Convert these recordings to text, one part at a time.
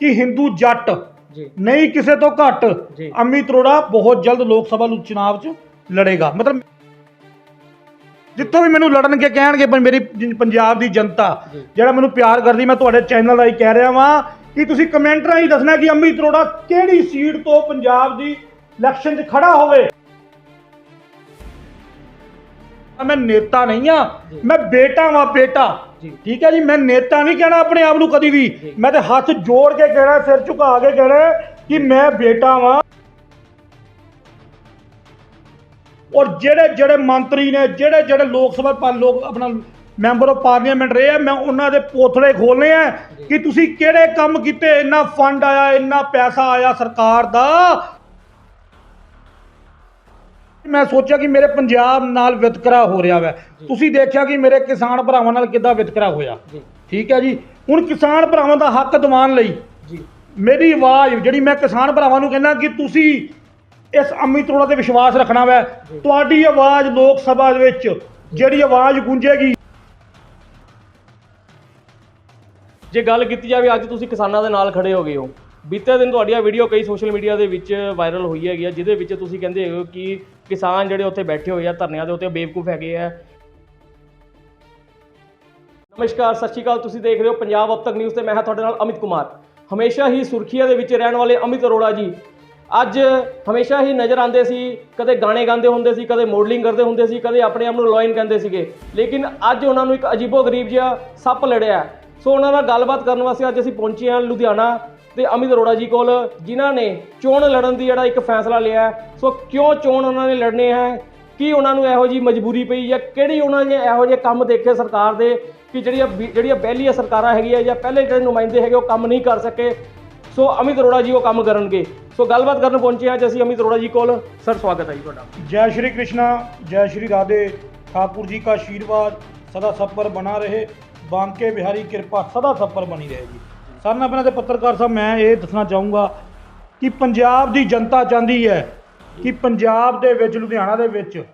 ਕਿ ਹਿੰਦੂ ਜੱਟ ਜੀ ਨਹੀਂ ਕਿਸੇ ਤੋਂ ਘੱਟ ਜੀ। ਅਮਿਤ ਅਰੋੜਾ ਬਹੁਤ ਜਲਦ ਲੋਕ ਸਭਾ ਨੂੰ ਚੁਣਾਵ 'ਚ ਲੜੇਗਾ ਮਤਲਬ ਜਿੱਥੋਂ ਵੀ ਮੈਨੂੰ ਲੜਨਗੇ ਕਹਿਣਗੇ ਪਰ ਮੇਰੀ ਜ- ਪੰਜਾਬ ਦੀ ਜਨਤਾ ਜੀ। ਜਿਹੜਾ ਮੈਨੂੰ ਪਿਆਰ ਕਰਦੀ ਮੈਂ ਤੁਹਾਡੇ ਚੈਨਲ ਰਾਹੀਂ ਕਹਿ ਰਿਹਾ ਵਾਂ ਕਿ ਤੁਸੀਂ ਕਮੈਂਟ ਰਾਹੀਂ ਦੱਸਣਾ ਕਿ ਅਮਿਤ ਅਰੋੜਾ ਕਿਹੜੀ ਸੀਟ ਤੋਂ ਪੰਜਾਬ ਦੀ ਇਲੈਕਸ਼ਨ 'ਚ ਖੜਾ ਹੋਵੇ ਮੈਂ ਨੇਤਾ ਨਹੀਂ ਆ ਜੀ। ਮੈਂ ਬੇਟਾ ਵਾਂ ਬੇਟਾ ਠੀਕ ਹੈ ਜੀ ਮੈਂ ਨੇਤਾ ਨਹੀਂ ਕਹਿਣਾ ਆਪਣੇ ਆਪ ਨੂੰ ਕਦੀ ਵੀ। ਮੈਂ ਤੇ ਹੱਥ ਜੋੜ ਕੇ ਕਹਿਣਾ ਸਿਰ ਝੁਕਾ ਕੇ ਕਹਿਣਾ ਕਿ ਮੈਂ ਬੇਟਾ ਵਾਂ। ਔਰ ਜਿਹੜੇ ਜਿਹੜੇ ਮੰਤਰੀ ਨੇ ਜਿਹੜੇ ਜਿਹੜੇ ਲੋਕ ਸਭਾ ਲੋਕ ਆਪਣਾ ਮੈਂਬਰ ਆਫ ਪਾਰਲੀਮੈਂਟ ਰਹੇ ਆ ਮੈਂ ਉਹਨਾਂ ਦੇ ਪੋਥੜੇ ਖੋਲਨੇ ਆ ਕਿ ਤੁਸੀਂ ਕਿਹੜੇ ਕੰਮ ਕੀਤੇ? ਇੰਨਾ ਫੰਡ ਆਇਆ ਇੰਨਾ ਪੈਸਾ ਆਇਆ ਸਰਕਾਰ ਦਾ। ਮੈਂ ਸੋਚਿਆ ਕਿ ਮੇਰੇ ਪੰਜਾਬ ਨਾਲ ਵਿਤਕਰਾ ਹੋ ਰਿਹਾ ਵੈ। ਤੁਸੀਂ ਦੇਖਿਆ ਕਿ ਮੇਰੇ ਕਿਸਾਨ ਭਰਾਵਾਂ ਨਾਲ ਕਿੱਦਾਂ ਵਿਤਕਰਾ ਹੋਇਆ? ਠੀਕ ਹੈ ਜੀ। ਹੁਣ ਕਿਸਾਨ ਭਰਾਵਾਂ ਦਾ ਹੱਕ ਦਿਵਾਉਣ ਲਈ ਜੀ। ਮੇਰੀ ਆਵਾਜ਼ ਜਿਹੜੀ ਮੈਂ ਕਿਸਾਨ ਭਰਾਵਾਂ ਨੂੰ ਕਹਿੰਦਾ ਕਿ ਤੁਸੀਂ ਇਸ ਅਮਿਤ ਅਰੋੜਾ ਤੇ ਵਿਸ਼ਵਾਸ ਰੱਖਣਾ ਵੈ। ਤੁਹਾਡੀ ਆਵਾਜ਼ ਲੋਕ ਸਭਾ ਦੇ ਵਿੱਚ ਜਿਹੜੀ ਆਵਾਜ਼ ਗੂੰਜੇਗੀ। ਜੇ ਗੱਲ ਕੀਤੀ ਜਾਵੇ ਅੱਜ ਤੁਸੀਂ ਕਿਸਾਨਾਂ ਦੇ ਨਾਲ ਖੜੇ ਹੋ ਗਏ ਹੋ। ਬੀਤੇ ਦਿਨ ਤੁਹਾਡੀਆਂ ਵੀਡੀਓ ਕਈ ਸੋਸ਼ਲ ਮੀਡੀਆ ਦੇ ਵਿੱਚ ਵਾਇਰਲ ਹੋਈ ਹੈਗੀ ਆ ਜਿਹਦੇ ਵਿੱਚ ਤੁਸੀਂ ਕਹਿੰਦੇ ਹੋ ਕਿ ਕਿਸਾਨ ਜਿਹੜੇ ਉੱਥੇ ਬੈਠੇ ਹੋਏ ਆ ਧਰਨਿਆਂ ਦੇ ਉੱਤੇ ਬੇਵਕੂਫ ਹੈਗੇ ਆ। ਨਮਸਕਾਰ, ਸਤਿ ਸ਼੍ਰੀ ਅਕਾਲ। ਤੁਸੀਂ ਦੇਖ ਰਹੇ ਹੋ ਪੰਜਾਬ ਅਬ ਤੱਕ ਨਿਊਜ਼ ਤੇ ਮੈਂ ਹਾਂ ਤੁਹਾਡੇ ਨਾਲ ਅਮਿਤ ਕੁਮਾਰ। ਹਮੇਸ਼ਾ ਹੀ ਸੁਰਖੀਆਂ ਦੇ ਵਿੱਚ ਰਹਿਣ ਵਾਲੇ ਅਮਿਤ ਅਰੋੜਾ ਜੀ। ਅੱਜ ਹਮੇਸ਼ਾ ਹੀ ਨਜ਼ਰ ਆਉਂਦੇ ਸੀ, ਕਦੇ ਗਾਣੇ ਗਾਉਂਦੇ ਹੁੰਦੇ ਸੀ, ਕਦੇ ਮੋਡਲਿੰਗ ਕਰਦੇ ਹੁੰਦੇ ਸੀ, ਕਦੇ ਆਪਣੇ ਆਪ ਨੂੰ ਲੋਇਨ ਕਹਿੰਦੇ ਸੀਗੇ। ਲੇਕਿਨ ਅੱਜ ਉਹਨਾਂ ਨੂੰ ਇੱਕ ਅਜੀਬੋ ਗਰੀਬ ਜਿਹਾ ਸੱਪ ਲੜਿਆ। ਸੋ ਉਹਨਾਂ ਨਾਲ ਗੱਲਬਾਤ ਕਰਨ ਵਾਸਤੇ ਅੱਜ ਅਸੀਂ ਪਹੁੰਚੇ ਹਾਂ ਲੁਧਿਆਣਾ ਤੇ ਅਮਿਤ ਅਰੋੜਾ ਜੀ ਕੋਲ ਜਿਨ੍ਹਾਂ ਨੇ ਚੋਣ ਲੜਨ ਦੀ ਜਿਹੜਾ ਇੱਕ ਫੈਸਲਾ ਲਿਆ ਹੈ। ਸੋ ਕਿਉਂ ਚੋਣ ਉਹਨਾਂ ਨੇ ਲੜਨੇ ਹੈ ਕੀ ਉਹਨਾਂ ਨੂੰ ਇਹੋ ਜੀ ਮਜਬੂਰੀ ਪਈ ਜਾਂ ਕਿਹੜੀ ਉਹਨਾਂ ਨੇ ਇਹੋ ਜਿਹੇ ਕੰਮ ਦੇਖੇ ਸਰਕਾਰ ਦੇ ਕਿ ਜਿਹੜੀਆਂ ਬੀ- ਜਿਹੜੀਆਂ ਪਹਿਲੀਆਂ ਸਰਕਾਰਾਂ ਹੈਗੀਆਂ ਜਾਂ ਪਹਿਲੇ ਜਿਹੜੇ ਨੁਮਾਇੰਦੇ ਹੈਗੇ ਉਹ ਕੰਮ ਨਹੀਂ ਕਰ ਸਕੇ ਸੋ ਅਮਿਤ ਅਰੋੜਾ ਜੀ ਉਹ ਕੰਮ ਕਰਨਗੇ ਸੋ ਗੱਲਬਾਤ ਕਰਨ ਪਹੁੰਚੇ ਹਾਂ ਅੱਜ ਅਸੀਂ ਅਮਿਤ ਅਰੋੜਾ ਜੀ ਕੋਲ ਸਰ ਸਵਾਗਤ ਹੈ ਜੀ ਤੁਹਾਡਾ जय श्री कृष्णा जय श्री राधे ठाकुर जी का आशीर्वाद सदा सब पर बना रहे बांके बिहारी कृपा सदा सब पर बनी रहे जी ਸਰ ਆਪਣੇ ਦੇ ਪੱਤਰਕਾਰ ਸਾਹਿਬ ਮੈਂ ਇਹ ਦੱਸਣਾ ਚਾਹੂੰਗਾ ਕਿ ਪੰਜਾਬ ਦੀ ਜਨਤਾ ਚਾਹੁੰਦੀ ਹੈ ਕਿ ਪੰਜਾਬ ਦੇ ਵਿੱਚ ਲੁਧਿਆਣਾ ਦੇ ਵਿੱਚ